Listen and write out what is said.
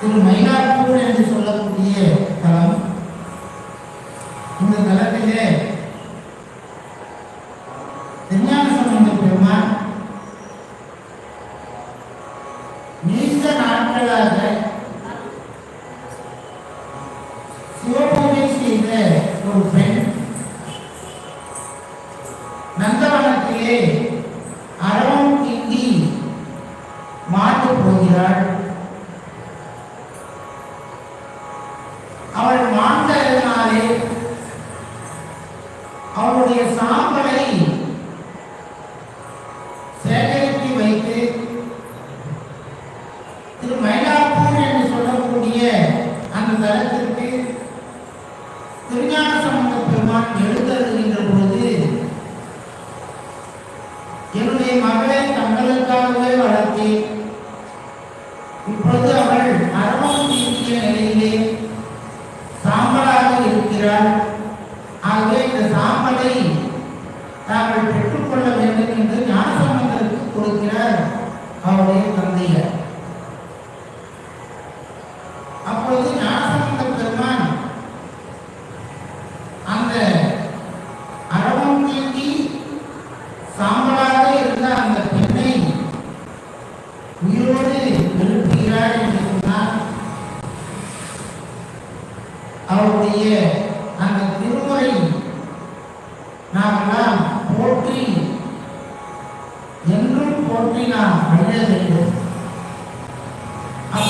திரு மயிலாப்பூர் என்று சொல்லக்கூடிய தலம் இந்த தலத்திலே திருஞான சம்பந்த பெருமான் நீண்ட நாட்களாக சிவபூஜை செய்த ஒரு பெண் நந்தவனத்திலே அறம் கிண்டி மாற்றப் போகிறாள். அவள் மாண்டதனாலே அவளுடைய சாம்பலை சேகரித்து வைத்து திரு மயிலாப்பூர் என்று சொல்லக்கூடிய அந்த தலத்திற்கு திருஞான சம்பந்த பெருமான் எழுந்தருகின்ற பொழுது என்னுடைய மகளை தங்களுக்காகவே வளர்த்தேன். இப்பொழுது அவள் அரவணம் தீட்டிய நிலையிலே சாம்பலாக இருக்கிறாள் ஆகவே இந்த சாம்பலை தாங்கள் பெற்றுக்கொள்ள வேண்டும் என்று ஞானசம்பந்தருக்கு கொடுக்கிறார் அவருடைய தந்தையர். அப்பொழுது ஞானசம்பந்த பெருமான் அந்த அரவம் தீட்டி சாம்பலாக இருந்த அந்த பெண்ணை உயிரோடு எழுப்புகிறார் என்று சொன்னார் அவருடைய அந்த Nina, hãy.